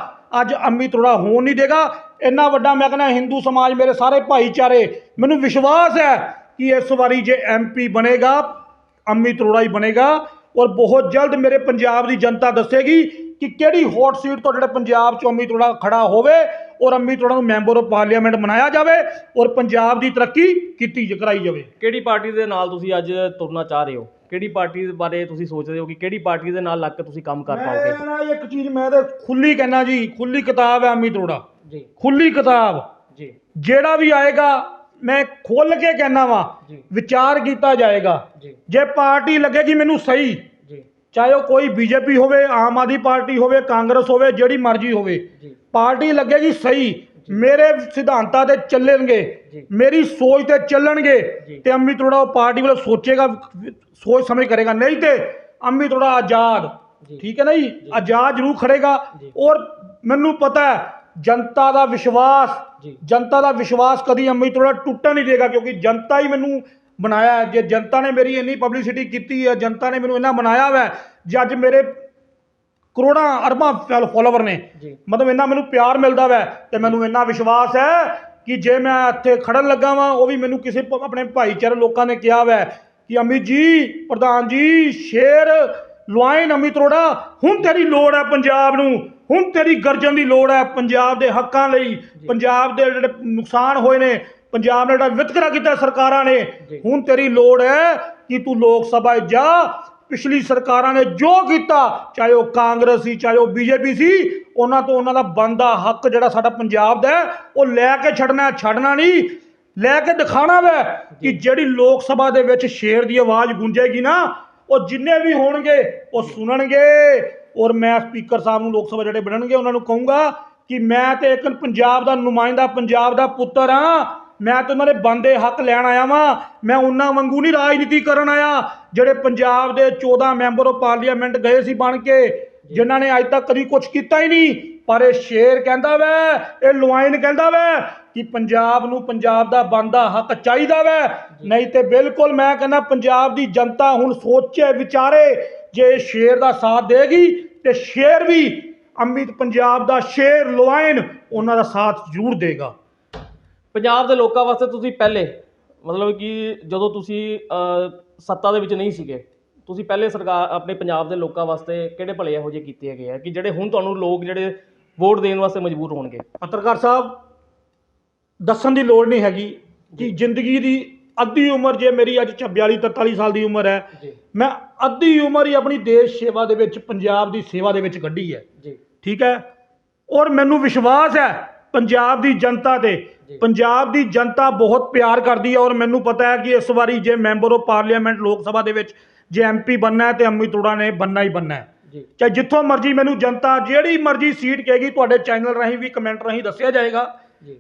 ਅੱਜ ਅਮਿਤ ਅਰੋੜਾ ਹੋਣ ਨਹੀਂ ਦੇਗਾ ਇੰਨਾ ਵੱਡਾ ਮੈਂ ਕਹਿੰਦਾ ਹਿੰਦੂ ਸਮਾਜ ਮੇਰੇ ਸਾਰੇ ਭਾਈਚਾਰੇ ਮੈਨੂੰ ਵਿਸ਼ਵਾਸ ਹੈ ਕਿ ਇਸ ਵਾਰੀ ਜੇ ਐਮਪੀ ਬਣੇਗਾ ਅਮਿਤ ਅਰੋੜਾ ਹੀ ਬਣੇਗਾ ਔਰ ਬਹੁਤ ਜਲਦ ਮੇਰੇ ਪੰਜਾਬ ਦੀ ਜਨਤਾ ਦੱਸੇਗੀ ਕਿ ਕਿਹੜੀ ਹੌਟ ਸੀਟ ਤੋਂ ਜਿਹੜੇ ਪੰਜਾਬ ਚ ਅਮਿਤ ਅਰੋੜਾ ਖੜਾ ਹੋਵੇ ਔਰ ਅਮਿਤ ਅਰੋੜਾ ਨੂੰ ਮੈਂਬਰ ਆਫ ਪਾਰਲੀਮੈਂਟ ਬਣਾਇਆ ਜਾਵੇ ਔਰ ਪੰਜਾਬ ਦੀ ਤਰੱਕੀ ਕੀਤੀ ਕਰਾਈ ਜਾਵੇ। ਕਿਹੜੀ ਪਾਰਟੀ ਦੇ ਨਾਲ ਤੁਸੀਂ ਅੱਜ ਤੁਰਨਾ ਚਾਹ ਰਹੇ ਹੋ? ਕਿਹੜੀ ਪਾਰਟੀ ਦੇ ਬਾਰੇ ਤੁਸੀਂ ਸੋਚਦੇ ਹੋ ਕਿ ਕਿਹੜੀ ਪਾਰਟੀ ਦੇ ਨਾਲ ਲੱਗ ਕੇ ਤੁਸੀਂ ਕੰਮ ਕਰ ਪਾਓਗੇ? ਮੈਂ ਇੱਕ ਚੀਜ਼ ਮੈਂ ਤੇ ਖੁੱਲੀ ਕਹਿਣਾ ਜੀ ਖੁੱਲੀ ਕਿਤਾਬ ਹੈ ਅਮਿਤ ਅਰੋੜਾ ਜੀ। ਖੁੱਲੀ ਕਿਤਾਬ। ਜੀ। ਜਿਹੜਾ ਵੀ ਆਏਗਾ ਮੈਂ ਖੁੱਲ ਕੇ ਕਹਿਣਾ ਵਾ ਵਿਚਾਰ ਕੀਤਾ ਜਾਏਗਾ। ਜੀ ਪਾਰਟੀ ਲੱਗੇਗੀ ਮੈਨੂੰ ਸਹੀ ਚਾਹੇ ਉਹ ਕੋਈ ਬੀਜੇਪੀ ਹੋਵੇ ਆਮ ਆਦਮੀ ਪਾਰਟੀ ਹੋਵੇ ਕਾਂਗਰਸ ਹੋਵੇ ਜਿਹੜੀ ਮਰਜ਼ੀ ਹੋਵੇ। ਪਾਰਟੀ ਲੱਗੇਗੀ ਸਹੀ। ਮੇਰੇ ਸਿਧਾਂਤਾਂ ਤੇ ਚੱਲਣਗੇ। ਮੇਰੀ ਸੋਚ ਤੇ ਚੱਲਣਗੇ। ਤੇ ਅੰਮ੍ਰਿਤ ਅਰੋੜਾ ਉਹ ਪਾਰਟੀ ਵੱਲੋਂ ਸੋਚੇਗਾ ਸੋਚ ਸਮਝ ਕਰੇਗਾ। ਨਹੀਂ ਤੇ ਅੰਮ੍ਰਿਤ ਅਰੋੜਾ ਆਜ਼ਾਦ। ਠੀਕ ਹੈ ਨਾ ਜੀ? ਆਜ਼ਾਦ ਜ਼ਰੂਰ ਖੜੇਗਾ। ਔਰ ਮੈਨੂੰ ਪਤਾ ਹੈ ਜਨਤਾ ਦਾ ਵਿਸ਼ਵਾਸ ਜਨਤਾ ਦਾ ਵਿਸ਼ਵਾਸ ਕਦੀ ਅੰਮ੍ਰਿਤ ਅਰੋੜਾ ਟੁੱਟਣ ਨਹੀਂ ਦੇਗਾ ਕਿਉਂਕਿ ਜਨਤਾ ਹੀ ਮੈਨੂੰ ਬਣਾਇਆ। ਜੇ ਜਨਤਾ ਨੇ ਮੇਰੀ ਇੰਨੀ ਪਬਲਿਸਿਟੀ ਕੀਤੀ ਹੈ ਜਨਤਾ ਨੇ ਮੈਨੂੰ ਇੰਨਾ ਬਣਾਇਆ ਹੈ, ਜੇ ਅੱਜ ਮੇਰੇ ਕਰੋੜਾਂ ਅਰਬਾਂ ਫਾਲੋਵਰ ਨੇ ਮਤਲਬ ਇੰਨਾ ਮੈਨੂੰ ਪਿਆਰ ਮਿਲਦਾ ਵੈ ਤੇ ਮੈਨੂੰ ਇੰਨਾ ਵਿਸ਼ਵਾਸ ਹੈ ਕਿ ਜੇ ਮੈਂ ਇੱਥੇ ਖੜਨ ਲੱਗਾ ਵਾਂ ਉਹ ਵੀ ਮੈਨੂੰ ਕਿਸੇ ਆਪਣੇ ਭਾਈਚਾਰੇ ਲੋਕਾਂ ਨੇ ਕਿਹਾ ਵੈ ਕਿ ਅਮਿਤ ਜੀ ਪ੍ਰਧਾਨ ਜੀ ਸ਼ੇਰ ਲੁਆਇਨ ਅਮਿਤ ਅਰੋੜਾ ਹੁਣ ਤੇਰੀ ਲੋੜ ਹੈ ਪੰਜਾਬ ਨੂੰ ਹੁਣ ਤੇਰੀ ਗਰਜਨ ਦੀ ਲੋੜ ਹੈ ਪੰਜਾਬ ਦੇ ਹੱਕਾਂ ਲਈ ਪੰਜਾਬ ਦੇ ਜਿਹੜੇ ਨੁਕਸਾਨ ਹੋਏ ਨੇ ਪੰਜਾਬ ਨੇ ਜਿਹੜਾ ਵਿਤਕਰਾ ਕੀਤਾ ਸਰਕਾਰਾਂ ਨੇ। ਹੁਣ ਤੇਰੀ ਲੋੜ ਹੈ ਕਿ ਤੂੰ ਲੋਕ ਸਭਾ ਜਾ ਪਿਛਲੀ ਸਰਕਾਰਾਂ ਨੇ ਜੋ ਕੀਤਾ ਚਾਹੇ ਉਹ ਕਾਂਗਰਸ ਸੀ ਚਾਹੇ ਉਹ ਬੀਜੇਪੀ ਸੀ ਉਹਨਾਂ ਤੋਂ ਉਹਨਾਂ ਦਾ ਬੰਦਾ ਹੱਕ ਜਿਹੜਾ ਸਾਡਾ ਪੰਜਾਬ ਦਾ ਉਹ ਲੈ ਕੇ ਛੱਡਣਾ ਛੱਡਣਾ ਨਹੀਂ ਲੈ ਕੇ ਦਿਖਾਣਾ ਵੈ ਕਿ ਜਿਹੜੀ ਲੋਕ ਸਭਾ ਦੇ ਵਿੱਚ ਸ਼ੇਰ ਦੀ ਆਵਾਜ਼ ਗੂੰਜੇਗੀ ਨਾ ਉਹ ਜਿੰਨੇ ਵੀ ਹੋਣਗੇ ਉਹ ਸੁਣਨਗੇ। ਔਰ ਮੈਂ ਸਪੀਕਰ ਸਾਹਿਬ ਨੂੰ ਲੋਕ ਸਭਾ ਜਿਹੜੇ ਬਣਨਗੇ ਉਹਨਾਂ ਨੂੰ ਕਹੂੰਗਾ ਕਿ ਮੈਂ ਤੇ ਇੱਕ ਪੰਜਾਬ ਦਾ ਨੁਮਾਇੰਦਾ ਪੰਜਾਬ ਦਾ ਪੁੱਤਰ ਹਾਂ। ਮੈਂ ਤਾਂ ਉਹਨਾਂ ਦੇ ਬੰਦੇ ਹੱਕ ਲੈਣ ਆਇਆ ਵਾਂ। ਮੈਂ ਉਹਨਾਂ ਵਾਂਗੂ ਨਹੀਂ ਰਾਜਨੀਤੀ ਕਰਨ ਆਇਆ। ਜਿਹੜੇ ਪੰਜਾਬ ਦੇ 14 ਮੈਂਬਰ ਆਫ ਪਾਰਲੀਮੈਂਟ ਗਏ ਸੀ ਬਣ ਕੇ, ਜਿਨ੍ਹਾਂ ਨੇ ਅੱਜ ਤੱਕ ਕਦੀ ਕੁਝ ਕੀਤਾ ਹੀ ਨਹੀਂ। ਪਰ ਇਹ ਸ਼ੇਰ ਕਹਿੰਦਾ ਵੈ, ਇਹ ਲੁਆਇਨ ਕਹਿੰਦਾ ਵੈ ਕਿ ਪੰਜਾਬ ਨੂੰ ਪੰਜਾਬ ਦਾ ਬੰਦਾ ਹੱਕ ਚਾਹੀਦਾ ਵੈ। ਨਹੀਂ ਤੇ ਬਿਲਕੁਲ ਮੈਂ ਕਹਿੰਦਾ ਪੰਜਾਬ ਦੀ ਜਨਤਾ ਹੁਣ ਸੋਚੇ ਵਿਚਾਰੇ, ਜੇ ਸ਼ੇਰ ਦਾ ਸਾਥ ਦੇਗੀ ਤੇ ਸ਼ੇਰ ਵੀ, ਅੰਮ੍ਰਿਤ ਪੰਜਾਬ ਦਾ ਸ਼ੇਰ, ਲੁਆਇਨ, ਉਹਨਾਂ ਦਾ ਸਾਥ ਜ਼ਰੂਰ ਦੇਗਾ। ਪੰਜਾਬ ਦੇ ਲੋਕਾਂ ਵਾਸਤੇ ਤੁਸੀਂ ਪਹਿਲੇ ਮਤਲਬ ਕਿ ਜਦੋਂ ਤੁਸੀਂ ਸੱਤਾ ਦੇ ਵਿੱਚ ਨਹੀਂ ਸੀਗੇ ਤੁਸੀਂ ਪਹਿਲੇ ਸਰਕਾਰ ਆਪਣੇ ਪੰਜਾਬ ਦੇ ਲੋਕਾਂ ਵਾਸਤੇ ਕਿਹੜੇ ਭਲੇ ਇਹੋ ਜਿਹੇ ਕੀਤੇ ਹੈਗੇ ਆ ਕਿ ਜਿਹੜੇ ਹੁਣ ਤੁਹਾਨੂੰ ਲੋਕ ਜਿਹੜੇ ਵੋਟ ਦੇਣ ਵਾਸਤੇ ਮਜਬੂਰ ਹੋਣਗੇ? ਪੱਤਰਕਾਰ ਸਾਹਿਬ ਦੱਸਣ ਦੀ ਲੋੜ ਨਹੀਂ ਹੈਗੀ ਕਿ ਜ਼ਿੰਦਗੀ ਦੀ ਅੱਧੀ ਉਮਰ ਜੇ ਮੇਰੀ ਅੱਜ 42 43 ਸਾਲ ਦੀ ਉਮਰ ਹੈ ਮੈਂ ਅੱਧੀ ਉਮਰ ਹੀ ਆਪਣੀ ਦੇਸ਼ ਸੇਵਾ ਦੇ ਵਿੱਚ ਪੰਜਾਬ ਦੀ ਸੇਵਾ ਦੇ ਵਿੱਚ ਕੱਢੀ ਹੈ। ਜੀ। ਠੀਕ ਹੈ? ਔਰ ਮੈਨੂੰ ਵਿਸ਼ਵਾਸ ਹੈ ਪੰਜਾਬ ਦੀ ਜਨਤਾ ਤੇ। ਪੰਜਾਬ ਦੀ ਜਨਤਾ ਬਹੁਤ ਪਿਆਰ ਕਰਦੀ ਹੈ ਔਰ ਮੈਨੂੰ ਪਤਾ ਹੈ ਕਿ ਇਸ ਵਾਰੀ ਜੇ ਮੈਂਬਰ ਆਫ ਪਾਰਲੀਮੈਂਟ ਲੋਕ ਸਭਾ ਦੇ ਵਿੱਚ ਜੇ ਐਮਪੀ ਬੰਨਾ ਹੈ ਤੇ ਅਮਿਤ ਅਰੋੜਾ ਨੇ ਬੰਨਾ ਹੀ ਬੰਨਾ ਹੈ। ਚਾਹੇ ਜਿੱਥੋਂ ਮਰਜ਼ੀ ਮੈਨੂੰ ਜਨਤਾ ਜਿਹੜੀ ਮਰਜ਼ੀ ਸੀਟ ਕਹੇਗੀ ਤੁਹਾਡੇ ਚੈਨਲ ਰਾਹੀਂ ਵੀ ਕਮੈਂਟ ਰਾਹੀਂ ਦੱਸਿਆ ਜਾਏਗਾ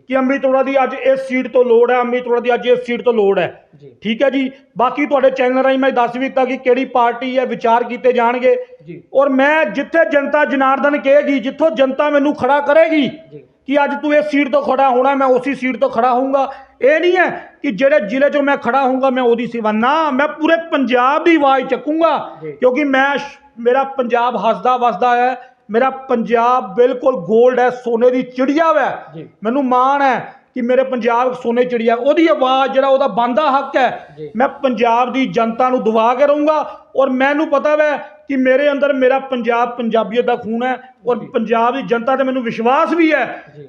ਕਿ ਅੰਮ੍ਰਿਤ ਅਰੋੜਾ ਦੀ ਅੱਜ ਇਸ ਸੀਟ ਤੋਂ ਲੋੜ ਹੈ ਅੰਮ੍ਰਿਤ ਅਰੋੜਾ ਦੀ ਅੱਜ ਇਸ ਸੀਟ ਤੋਂ ਲੋੜ ਹੈ। ਠੀਕ ਹੈ ਜੀ? ਬਾਕੀ ਤੁਹਾਡੇ ਚੈਨਲ ਰਾਹੀਂ ਮੈਂ ਦੱਸ ਵੀ ਦਿੱਤਾ ਕਿ ਕਿਹੜੀ ਪਾਰਟੀ ਹੈ ਵਿਚਾਰ ਕੀਤੇ ਜਾਣਗੇ। ਔਰ ਮੈਂ ਜਿੱਥੇ ਜਨਤਾ ਜਨਾਰਦਨ ਕਹੇਗੀ ਜਿੱਥੋਂ ਜਨਤਾ ਮੈਨੂੰ ਖੜਾ ਕਰੇਗੀ ਕਿ ਅੱਜ ਤੂੰ ਇਸ ਸੀਟ ਤੋਂ ਖੜਾ ਹੋਣਾ ਮੈਂ ਉਸੇ ਸੀਟ ਤੋਂ ਖੜਾ ਹੋਊਂਗਾ। ਇਹ ਨਹੀਂ ਹੈ ਕਿ ਜਿਹੜੇ ਜ਼ਿਲ੍ਹੇ 'ਚੋਂ ਮੈਂ ਖੜਾ ਹੋਊਂਗਾ ਮੈਂ ਉਹਦੀ ਸੇਵਾ ਨਾ ਮੈਂ ਪੂਰੇ ਪੰਜਾਬ ਦੀ ਆਵਾਜ਼ ਚੱਕੂੰਗਾ। ਕਿਉਂਕਿ ਮੈਂ ਮੇਰਾ ਪੰਜਾਬ ਹੱਸਦਾ ਵਸਦਾ ਹੈ। ਮੇਰਾ ਪੰਜਾਬ ਬਿਲਕੁਲ 골ਡ ਹੈ ਸੋਨੇ ਦੀ ਚਿੜੀਆ ਹੈ ਮੈਨੂੰ ਮਾਣ ਹੈ। ਕਿ ਮੇਰੇ ਪੰਜਾਬ ਸੋਨੇ ਚਿੜੀਆ ਉਹਦੀ ਆਵਾਜ਼ ਜਿਹੜਾ ਉਹਦਾ ਬੰਦਾ ਹੱਕ ਹੈ। ਮੈਂ ਪੰਜਾਬ ਦੀ ਜਨਤਾ ਨੂੰ ਦਬਾ ਕੇ ਰਹੂੰਗਾ ਔਰ ਮੈਨੂੰ ਪਤਾ ਵੈ ਕਿ ਮੇਰੇ ਅੰਦਰ ਮੇਰਾ ਪੰਜਾਬ ਪੰਜਾਬੀਅਤ ਦਾ ਖੂਨ ਹੈ ਔਰ ਪੰਜਾਬ ਦੀ ਜਨਤਾ ਤੇ ਮੈਨੂੰ ਵਿਸ਼ਵਾਸ ਵੀ ਹੈ।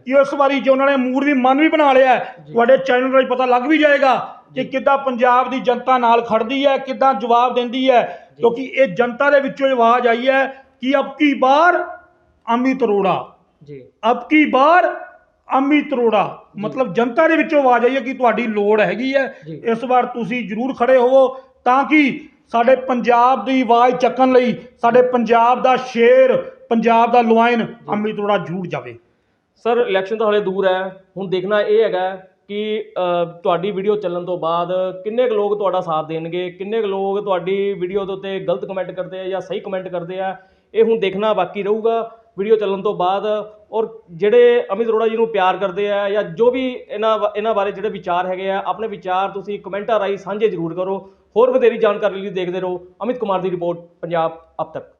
ਕਿ ਇਸ ਵਾਰੀ ਜੇ ਉਹਨਾਂ ਨੇ ਮੂਡ ਵੀ ਮਨ ਵੀ ਬਣਾ ਲਿਆ ਤੁਹਾਡੇ ਚੈਨਲ ਰਾਹੀਂ ਪਤਾ ਲੱਗ ਵੀ ਜਾਏਗਾ ਕਿ ਕਿੱਦਾਂ ਪੰਜਾਬ ਦੀ ਜਨਤਾ ਨਾਲ ਖੜਦੀ ਹੈ ਕਿੱਦਾਂ ਜਵਾਬ ਦਿੰਦੀ ਹੈ ਕਿਉਂਕਿ ਇਹ ਜਨਤਾ ਦੇ ਵਿੱਚੋਂ ਆਵਾਜ਼ ਆਈ ਹੈ ਕਿ ਅਬ ਕੀ ਬਾਰ ਅਮਿਤ ਅਰੋੜਾ ਜੀ। ਅਬ ਕੀ ਬਾਰ ਅਮਿਤ ਅਰੋੜਾ ਮਤਲਬ ਜਨਤਾ ਦੇ ਵਿੱਚੋਂ ਆਵਾਜ਼ ਆਈ ਹੈ ਕਿ ਤੁਹਾਡੀ ਲੋੜ ਹੈਗੀ ਹੈ। ਇਸ ਵਾਰ ਤੁਸੀਂ ਜ਼ਰੂਰ ਖੜੇ ਹੋਵੋ ਤਾਂ ਕਿ ਸਾਡੇ ਪੰਜਾਬ ਦੀ ਆਵਾਜ਼ ਚੱਕਣ ਲਈ ਸਾਡੇ ਪੰਜਾਬ ਦਾ ਸ਼ੇਰ ਪੰਜਾਬ ਦਾ ਲੁਆਇਨ ਅਮਿਤ ਅਰੋੜਾ ਜੂੜ ਜਾਵੇ। ਸਰ ਇਲੈਕਸ਼ਨ ਤਾਂ ਹਲੇ ਦੂਰ ਹੈ। ਹੁਣ ਦੇਖਣਾ ਇਹ ਹੈਗਾ ਕਿ ਤੁਹਾਡੀ ਵੀਡੀਓ ਚੱਲਣ ਤੋਂ ਬਾਅਦ ਕਿੰਨੇ ਕੁ ਲੋਕ ਤੁਹਾਡਾ ਸਾਥ ਦੇਣਗੇ ਕਿੰਨੇ ਕੁ ਲੋਕ ਤੁਹਾਡੀ ਵੀਡੀਓ ਦੇ ਉੱਤੇ ਗਲਤ ਕਮੈਂਟ ਕਰਦੇ ਆ ਜਾਂ ਸਹੀ ਕਮੈਂਟ ਕਰਦੇ ਆ ਇਹ ਹੁਣ ਦੇਖਣਾ ਬਾਕੀ ਰਹੂਗਾ। ਵੀਡੀਓ ਚੱਲਣ ਤੋਂ ਬਾਅਦ ਔਰ ਜਿਹੜੇ ਅਮਿਤ ਅਰੋੜਾ ਜੀ ਨੂੰ ਪਿਆਰ ਕਰਦੇ ਆ ਜਾਂ ਜੋ ਵੀ ਇਹਨਾਂ ਬਾ- ਇਹਨਾਂ ਬਾਰੇ ਜਿਹੜੇ ਵਿਚਾਰ ਹੈਗੇ ਆ, ਆਪਣੇ ਵਿਚਾਰ ਤੁਸੀਂ ਕਮੈਂਟਾਂ ਰਾਹੀਂ ਸਾਂਝੇ ਜ਼ਰੂਰ ਕਰੋ, ਹੋਰ ਵਧੇਰੀ ਜਾਣਕਾਰੀ ਲਈ ਦੇਖਦੇ ਰਹੋ। ਅਮਿਤ ਕੁਮਾਰ ਦੀ ਰਿਪੋਰਟ, ਪੰਜਾਬ, ਅਬ ਤੱਕ।